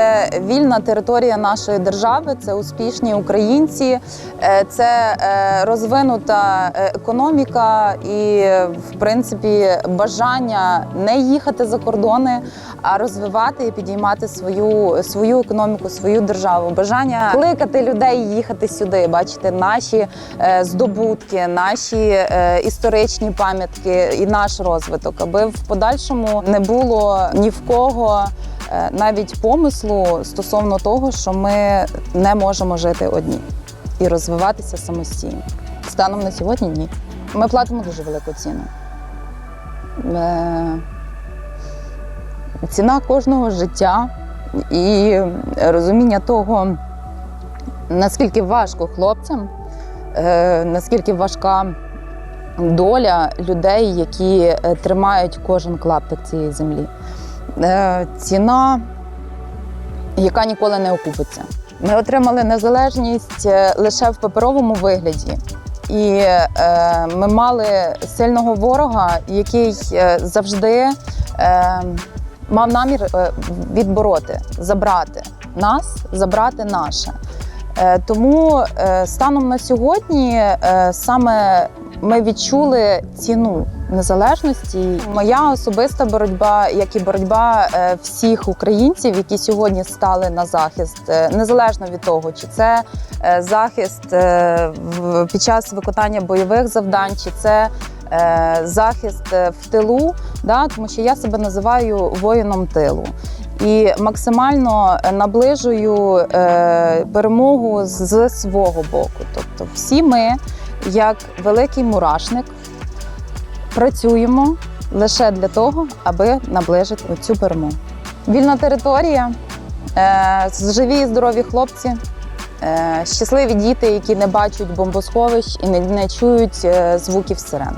це вільна територія нашої держави, це успішні українці, е, це е, розвинута е, економіка і, в принципі, бажання не їхати за кордони, а розвивати і підіймати свою, свою економіку, свою державу. Бажання кликати людей їхати сюди, бачити наші здобутки, наші історичні пам'ятки і наш розвиток, аби в подальшому не було ні в кого навіть помислу стосовно того, що ми не можемо жити одні і розвиватися самостійно. Станом на сьогодні ні. Ми платимо дуже велику ціну. Е, Ціна кожного життя і розуміння того, наскільки важко хлопцям, е, наскільки важка доля людей, які е, тримають кожен клаптик цієї землі. Е, Ціна, яка ніколи не окупиться. Ми отримали незалежність е, лише в паперовому вигляді. І е, ми мали сильного ворога, який завжди мав намір відбороти, забрати нас, забрати наше. Тому станом на сьогодні саме ми відчули ціну незалежності. Моя особиста боротьба, як і боротьба е, всіх українців, які сьогодні стали на захист, е, незалежно від того, чи це е, захист під час виконання бойових завдань, чи це захист в тилу, да, тому що я себе називаю воїном тилу. І максимально наближую перемогу з свого боку. Тобто, всі ми, як великий мурашник, працюємо лише для того, аби наближити цю перемогу. Вільна територія, е, живі і здорові хлопці, е, щасливі діти, які не бачать бомбосховищ і не, чують е, звуків сирен.